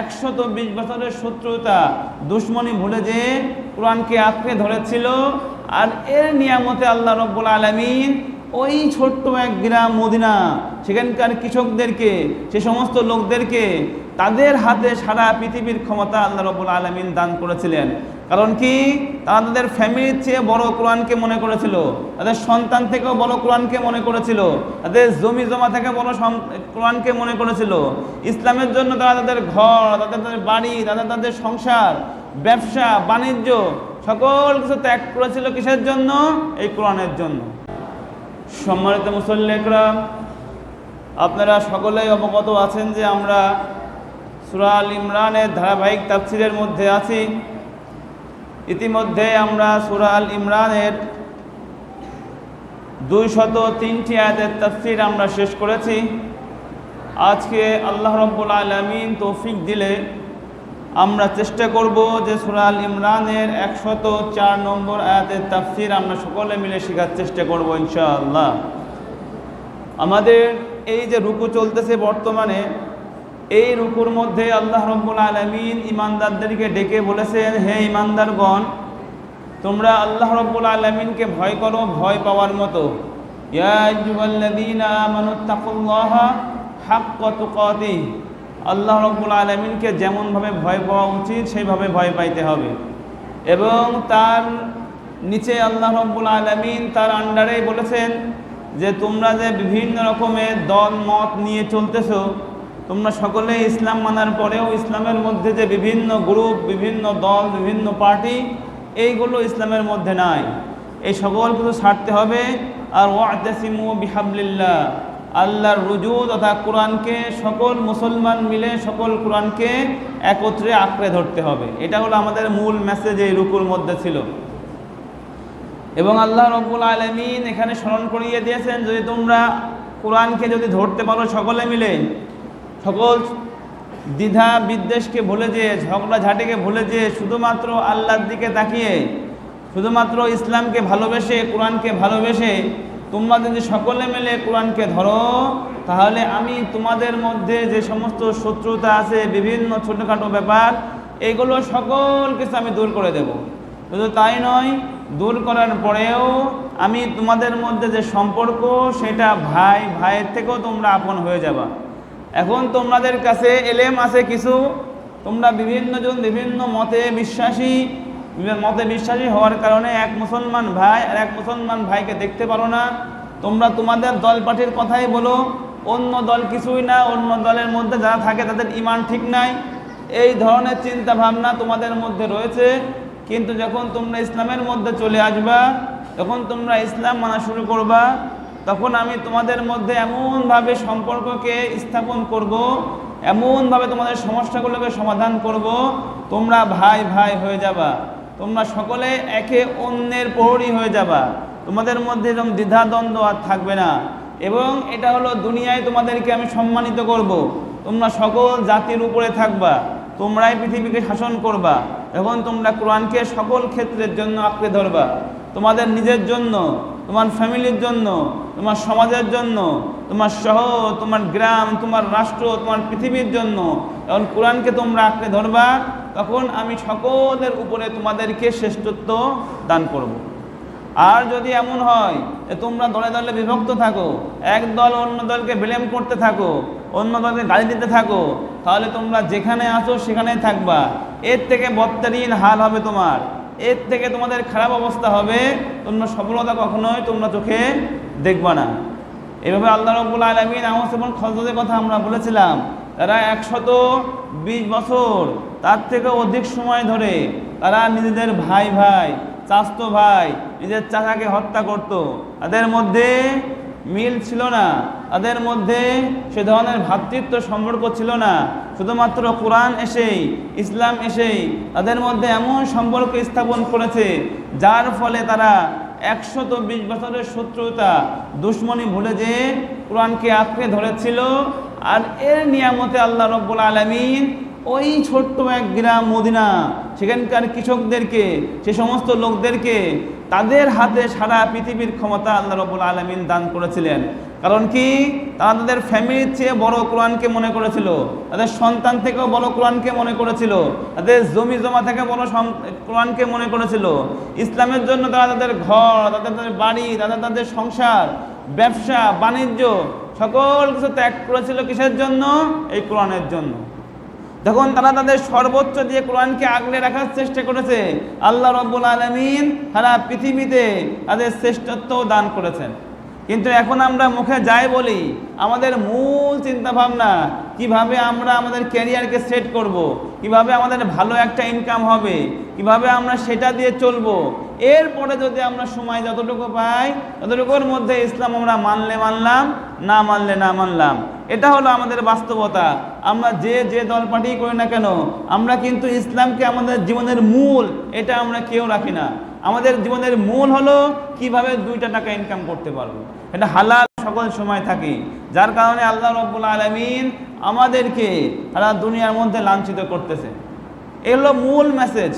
একশত বিশ বছরের শত্রুতা দুশ্মনী ভুলে যে কোরআনকে আঁকড়ে ধরেছিল। আর এর নিয়ামতে আল্লাহ রব্বুল আলমিন ওই ছোট্ট এক গ্রাম মদিনা, সেখানকার কৃষকদেরকে, সে সমস্ত লোকদেরকে তাদের হাতে সারা পৃথিবীর ক্ষমতা আল্লাহ রবুল আলমিন দান করেছিলেন। কারণ কি? তারা তাদের ফ্যামিলির চেয়ে বড় কোরআনকে মনে করেছিল, তাদের সন্তান থেকেও বড় কোরআনকে মনে করেছিল, তাদের জমি জমা থেকে বড় কোরআনকে মনে করেছিল। ইসলামের জন্য তারা তাদের ঘর, তাদের তাদের বাড়ি, তাদের তাদের সংসার, ব্যবসা, বাণিজ্য, সকল কিছু ত্যাগ করেছিল কিসের জন্য? এই কোরআনের জন্য। সম্মানিত মুসল্লিকরা, আপনারা সকলেই অবগত আছেন যে আমরা সুরাল ইমরানের ধারাবাহিক তাফসিরের মধ্যে আছি। ইতিমধ্যে আমরা সুরাল ইমরানের দুই শত তিনটি আয়াতের তাফসির আমরা শেষ করেছি। আজকে আল্লাহ রব্বুল আলমিন তৌফিক দিলে আমরা চেষ্টা করব যে সুরা আল ইমরানের একশত চার নম্বর আয়াতের তাফসির আমরা সকলে মিলে শেখার চেষ্টা করব ইনশাআল্লাহ। আমাদের এই যে রুকু চলতেছে বর্তমানে, এই রুকুর মধ্যে আল্লাহ রব্বুল আলমিন ইমানদারদেরকে ডেকে বলেছেন, হে ইমানদারগণ তোমরা আল্লাহ রব্বুল আলমিনকে ভয় করো, ভয় পাওয়ার মতো। ইয়া আইয়ুহাল্লাযীনা আমানুত্তাকুল্লাহা হাক্কা তুকাতিহ। আল্লাহ রব্বুল আলমিনকে যেমনভাবে ভয় পাওয়া উচিত, সেইভাবে ভয় পাইতে হবে। এবং তার নিচে আল্লাহ রব্বুল আলমিন তার আন্ডারেই বলেছেন যে, তোমরা যে বিভিন্ন রকমের দল, মত নিয়ে চলতেছো, তোমরা সকলে ইসলাম মানার পরেও ইসলামের মধ্যে যে বিভিন্ন গ্রুপ, বিভিন্ন দল, বিভিন্ন পার্টি, এইগুলো ইসলামের মধ্যে নাই। এই সকল কিছু ছাড়তে হবে। আর ওয়াতাসিমু বিহাবলিল্লাহ। আল্লাহর রুজু তথা কোরআনকে সকল মুসলমান মিলে সকল কোরআনকে একত্রে আঁকড়ে ধরতে হবে। এটা হলো আমাদের মূল মেসেজ এই রুকুর মধ্যে ছিল। এবং আল্লাহ রব্বুল আলমিন এখানে স্মরণ করিয়ে দিয়েছেন, যদি তোমরা কোরআনকে যদি ধরতে পারো সকলে মিলে, সকল দ্বিধা বিদ্বেষকে ভুলে যেয়ে, ঝগড়া ঝাঁটিকে ভুলে যেয়ে শুধুমাত্র আল্লাহর দিকে তাকিয়ে, শুধুমাত্র ইসলামকে ভালোবেসে, কোরআনকে ভালোবেসে তোমরা যদি সকলে মিলে কোরআনকে ধরো, তাহলে আমি তোমাদের মধ্যে যে সমস্ত শত্রুতা আছে, বিভিন্ন ছোটোখাটো ব্যাপার, এগুলো সকল কিছু আমি দূর করে দেব। শুধু তাই নয়, দূর করার পরেও আমি তোমাদের মধ্যে যে সম্পর্ক, সেটা ভাই, ভাইয়ের থেকেও তোমরা আপন হয়ে যাবা। এখন তোমাদের কাছে এলেম আছে কিছু? তোমরা বিভিন্ন জন বিভিন্ন মতে বিশ্বাসী মতে বিশ্বাসী হওয়ার কারণে এক মুসলমান ভাই আর এক মুসলমান ভাইকে দেখতে পারো না। তোমরা তোমাদের দল পার্টির কথাই বলো। অন্য দল কিছুই না, অন্য দলের মধ্যে যারা থাকে তাদের ইমান ঠিক নাই। এই ধরনের চিন্তা ভাবনা তোমাদের মধ্যে রয়েছে। কিন্তু যখন তোমরা ইসলামের মধ্যে চলে আসবা, যখন তোমরা ইসলাম মানা শুরু করবা, তখন আমি তোমাদের মধ্যে এমনভাবে সম্পর্ককে স্থাপন করব, এমনভাবে তোমাদের সমস্যাগুলোকে সমাধান করব, তোমরা ভাই ভাই হয়ে যাবা। তোমরা সকলে একে অন্যের প্রহরী হয়ে যাবা। তোমাদের মধ্যে এরকম দ্বিধাদ্বন্দ্ব আর থাকবে না। এবং এটা হলো দুনিয়ায় তোমাদেরকে আমি সম্মানিত করব। তোমরা সকল জাতির উপরে থাকবা। তোমরাই পৃথিবীকে শাসন করবা। এখন তোমরা কোরআনকে সকল ক্ষেত্রের জন্য আঁকড়ে ধরবা। তোমাদের নিজের জন্য, তোমার ফ্যামিলির জন্য, তোমার সমাজের জন্য, তোমার শহর, তোমার গ্রাম, তোমার রাষ্ট্র, তোমার পৃথিবীর জন্য। যখন কোরআনকে তোমরা আঁকড়ে ধরবা। তখন আমি সকলের উপরে তোমাদেরকে শ্রেষ্ঠত্ব দান করব। আর যদি এমন হয় যে তোমরা দলে দলে বিভক্ত থাকো, এক দল অন্য দলকে বিলেম করতে থাকো, অন্য দলকে গালি দিতে থাকো, তাহলে তোমরা যেখানে আসো সেখানেই থাকবা। এর থেকে বত্তারিন হাল হবে তোমার। এর থেকে তোমাদের খারাপ অবস্থা হবে। তোমরা সফলতা কখনোই তোমরা চোখে দেখবা না। এভাবে আল্লাহ রব্বুল আলমিন আমার এবং খজরতের কথা আমরা বলেছিলাম। তারা একশত বিশ বছর, তার থেকে অধিক সময় ধরে তারা নিজেদের ভাই ভাই চাস্তো ভাই, নিজের চাচাকে হত্যা করত। তাদের মধ্যে মিল ছিল না। তাদের মধ্যে সে ধরনের ভ্রাতৃত্ব সম্পর্ক ছিল না। শুধুমাত্র কোরআন এসেই, ইসলাম এসেই তাদের মধ্যে এমন সম্পর্ক স্থাপন করেছে, যার ফলে তারা একশত বিশ বছরের শত্রুতা, দুশ্মনী ভুলে যে কোরআনকে আঁকড়ে ধরেছিল আর এর নিয়ামতে আল্লাহ রব্বুল আলমিন ওই ছোট্ট এক গ্রাম মদিনা, সেখানকার কৃষকদেরকে, সে সমস্ত লোকদেরকে তাদের হাতে সারা পৃথিবীর ক্ষমতা আল্লাহ রবুল আলমিন দান করেছিলেন। কারণ কি? তারা তাদের ফ্যামিলির চেয়ে বড় কোরআনকে মনে করেছিল, তাদের সন্তান থেকেও বড় কোরআনকে মনে করেছিল, তাদের জমি জমা থেকে বড় কোরআনকে মনে করেছিল। ইসলামের জন্য তারা তাদের ঘর, তাদের তাদের বাড়ি, তাদের তাদের সংসার, ব্যবসা, বাণিজ্য সকল কিছু ত্যাগ করেছিল কিসের জন্য এই কোরআনের জন্য যখন তারা তাদের সর্বোচ্চ দিয়ে কোরআনকে আগলে রাখার চেষ্টা করেছে, আল্লাহ রব্বুল আলমিন সারা পৃথিবীতে তাদের শ্রেষ্ঠত্ব দান করেছেন কিন্তু এখন আমরা মুখে যাই বলি, আমাদের মূল চিন্তা ভাবনা কীভাবে আমরা আমাদের ক্যারিয়ারকে সেট করব। কীভাবে আমাদের ভালো একটা ইনকাম হবে, কীভাবে আমরা সেটা দিয়ে চলবো এরপরে যদি আমরা সময় যতটুকু পাই ততটুকুর মধ্যে ইসলাম আমরা মানলে মানলাম, না মানলে না মানলাম, এটা হলো আমাদের বাস্তবতা। আমরা যে যে দল পার্টি করি না কেন, আমরা কিন্তু ইসলামকে আমাদের জীবনের মূল, এটা আমরা কেউ রাখি না। আমাদের জীবনের মূল হলো কীভাবে দুইটা টাকা ইনকাম করতে পারব। এটা হালাল সকল সময় থাকি। যার কারণে আল্লাহ রব্বুল আলমিন আমাদেরকে সারা দুনিয়ার মধ্যে লাঞ্ছিত করতেছে। এগুলো মূল মেসেজ